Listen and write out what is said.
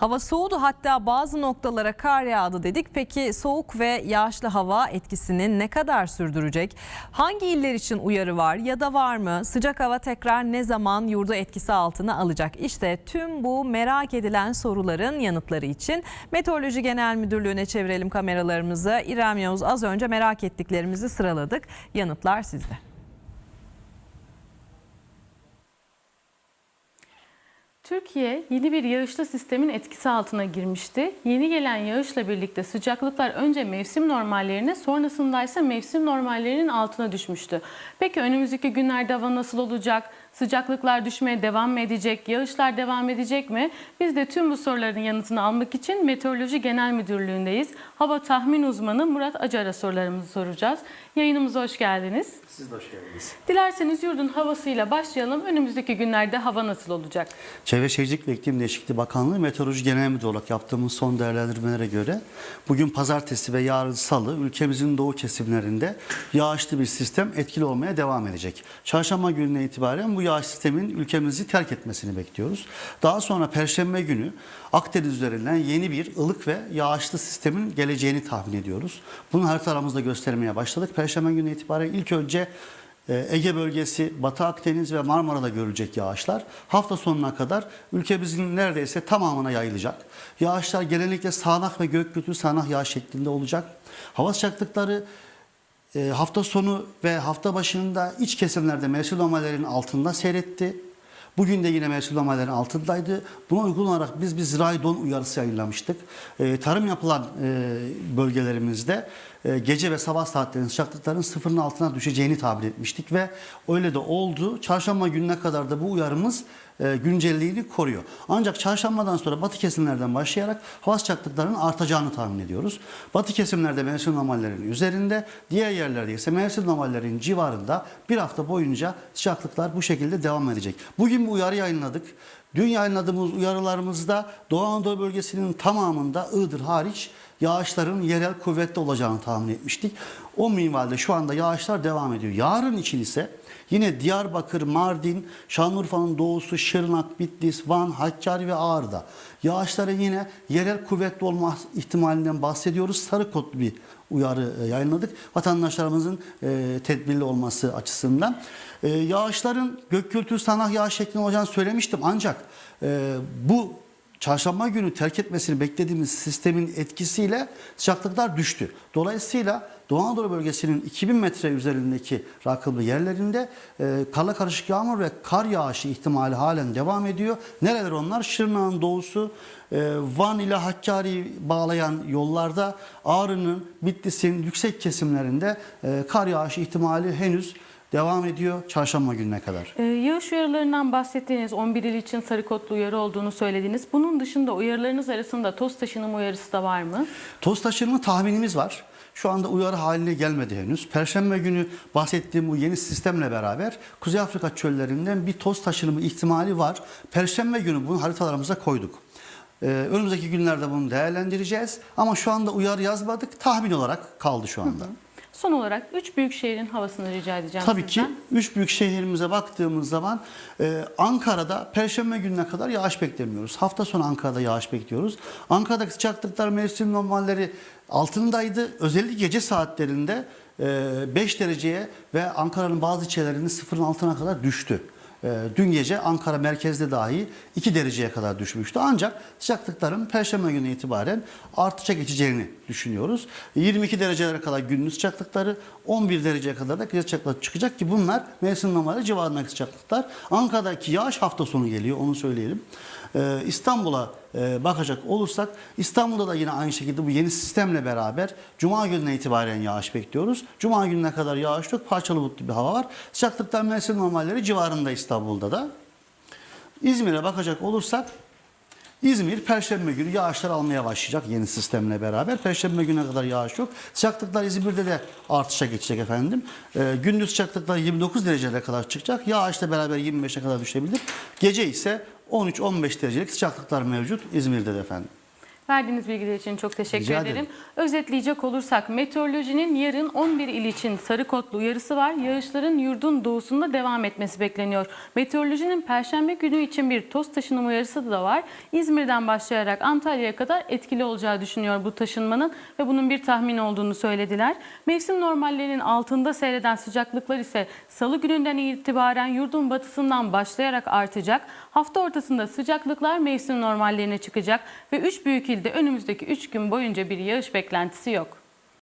Hava soğudu hatta bazı noktalara kar yağdı dedik. Peki soğuk ve yağışlı hava etkisini ne kadar sürdürecek? Hangi iller için uyarı var ya da var mı? Sıcak hava tekrar ne zaman yurdu etkisi altına alacak? İşte tüm bu merak edilen soruların yanıtları için Meteoroloji Genel Müdürlüğü'ne çevirelim kameralarımızı. İrem Yavuz az önce merak ettiklerimizi sıraladık. Yanıtlar sizde. Türkiye yeni bir yağışlı sistemin etkisi altına girmişti. Yeni gelen yağışla birlikte sıcaklıklar önce mevsim normallerine sonrasında ise mevsim normallerinin altına düşmüştü. Peki önümüzdeki günlerde hava nasıl olacak? Sıcaklıklar düşmeye devam mı edecek? Yağışlar devam edecek mi? Biz de tüm bu soruların yanıtını almak için Meteoroloji Genel Müdürlüğü'ndeyiz. Hava tahmin uzmanı Murat Acar'a sorularımızı soracağız. Yayınımıza hoş geldiniz. Siz de hoş geldiniz. Dilerseniz yurdun havasıyla başlayalım. Önümüzdeki günlerde hava nasıl olacak? Çevre Şehircilik ve İklim Değişikliği Bakanlığı Meteoroloji Genel Müdürü olarak yaptığımız son değerlendirmelere göre bugün pazartesi ve yarın salı ülkemizin doğu kesimlerinde yağışlı bir sistem etkili olmaya devam edecek. Çarşamba gününe itibaren bu yağış sistemin ülkemizi terk etmesini bekliyoruz. Daha sonra perşembe günü Akdeniz üzerinden yeni bir ılık ve yağışlı sistemin geleceğini tahmin ediyoruz. Bunu haritalarımızda göstermeye başladık. Perşembe günü itibaren ilk önce Ege bölgesi, Batı Akdeniz ve Marmara'da görülecek yağışlar hafta sonuna kadar ülkemizin neredeyse tamamına yayılacak. Yağışlar genellikle sağanak ve gökyüzü sağanak yağış şeklinde olacak. Hava sıcaklıkları e, hafta sonu ve hafta başında iç kesimlerde mevsim normallerinin altında seyretti. Bugün de yine mevsim altındaydı. Buna uygun olarak biz bir zirai don uyarısı yayınlamıştık. E, tarım yapılan e, bölgelerimizde e, gece ve sabah saatlerinin sıcaklıkların sıfırın altına düşeceğini tabir etmiştik ve öyle de oldu. Çarşamba gününe kadar da bu uyarımız e, güncelliğini koruyor. Ancak çarşambadan sonra batı kesimlerden başlayarak hava sıcaklıklarının artacağını tahmin ediyoruz. Batı kesimlerde mevsim normallerinin üzerinde, diğer yerlerde ise mevsim normallerinin civarında bir hafta boyunca sıcaklıklar bu şekilde devam edecek. Bugün bu uyarı yayınladık. Dün yayınladığımız uyarılarımızda Doğu Anadolu bölgesinin tamamında Iğdır hariç yağışların yerel kuvvetli olacağını tahmin etmiştik. O minvalde şu anda yağışlar devam ediyor. Yarın için ise yine Diyarbakır, Mardin, Şanlıurfa'nın doğusu, Şırnak, Bitlis, Van, Hakkari ve Ağrı'da yağışların yine yerel kuvvetli olma ihtimalinden bahsediyoruz. Sarı kodlu bir uyarı e, yayınladık. Vatandaşlarımızın e, tedbirli olması açısından. E, yağışların gök gürültülü sağanak yağış şeklinde olacağını söylemiştim. Ancak e, bu çarşamba günü terk etmesini beklediğimiz sistemin etkisiyle sıcaklıklar düştü. Dolayısıyla Doğu Anadolu bölgesinin 2000 metre üzerindeki rakımlı yerlerinde e, karla karışık yağmur ve kar yağışı ihtimali halen devam ediyor. Nereler onlar? Şırnak'ın doğusu, e, Van ile Hakkari'yi bağlayan yollarda Ağrı'nın, Bitlis'in yüksek kesimlerinde e, kar yağışı ihtimali henüz devam ediyor çarşamba gününe kadar. Ee, yağış uyarılarından bahsettiğiniz 11 il için sarı kodlu uyarı olduğunu söylediniz. Bunun dışında uyarılarınız arasında toz taşınımı uyarısı da var mı? Toz taşınma tahminimiz var. Şu anda uyarı haline gelmedi henüz. Perşembe günü bahsettiğim bu yeni sistemle beraber Kuzey Afrika çöllerinden bir toz taşınımı ihtimali var. Perşembe günü bunu haritalarımıza koyduk. Ee, önümüzdeki günlerde bunu değerlendireceğiz. Ama şu anda uyarı yazmadık. Tahmin olarak kaldı şu anda. Son olarak 3 büyük şehrin havasını rica edeceğim Tabii ki sizden. üç büyük şehrimize baktığımız zaman e, Ankara'da Perşembe gününe kadar yağış beklemiyoruz. Hafta sonu Ankara'da yağış bekliyoruz. Ankara'daki sıcaklıklar mevsim normalleri altındaydı. Özellikle gece saatlerinde 5 dereceye ve Ankara'nın bazı ilçelerinde sıfırın altına kadar düştü. E, Dün gece Ankara merkezde dahi 2 dereceye kadar düşmüştü. Ancak sıcaklıkların Perşembe günü itibaren artacak geçeceğini düşünüyoruz. 22 derecelere kadar gündüz sıcaklıkları, 11 dereceye kadar da gece sıcaklıkları çıkacak ki bunlar mevsim normali civarındaki sıcaklıklar. Ankara'daki yağış hafta sonu geliyor onu söyleyelim. Ee, İstanbul'a e, bakacak olursak İstanbul'da da yine aynı şekilde bu yeni sistemle beraber Cuma gününe itibaren yağış bekliyoruz. Cuma gününe kadar yağış yok. Parçalı bulutlu bir hava var. Sıcaklıklar mevsim normalleri civarında İstanbul'da da. İzmir'e bakacak olursak İzmir Perşembe günü yağışlar almaya başlayacak yeni sistemle beraber. Perşembe güne kadar yağış yok. Sıcaklıklar İzmir'de de artışa geçecek efendim. Ee, gündüz sıcaklıklar 29 derecelere kadar çıkacak. Yağışla beraber 25'e kadar düşebilir. Gece ise 13-15 derecelik sıcaklıklar mevcut İzmir'de de efendim. Verdiğiniz bilgiler için çok teşekkür Rica ederim. ederim. Özetleyecek olursak meteorolojinin yarın 11 il için sarı kodlu uyarısı var. Yağışların yurdun doğusunda devam etmesi bekleniyor. Meteorolojinin perşembe günü için bir toz taşınma uyarısı da var. İzmir'den başlayarak Antalya'ya kadar etkili olacağı düşünüyor bu taşınmanın ve bunun bir tahmin olduğunu söylediler. Mevsim normallerinin altında seyreden sıcaklıklar ise salı gününden itibaren yurdun batısından başlayarak artacak. Hafta ortasında sıcaklıklar mevsim normallerine çıkacak ve 3 büyük ilde önümüzdeki 3 gün boyunca bir yağış beklentisi yok.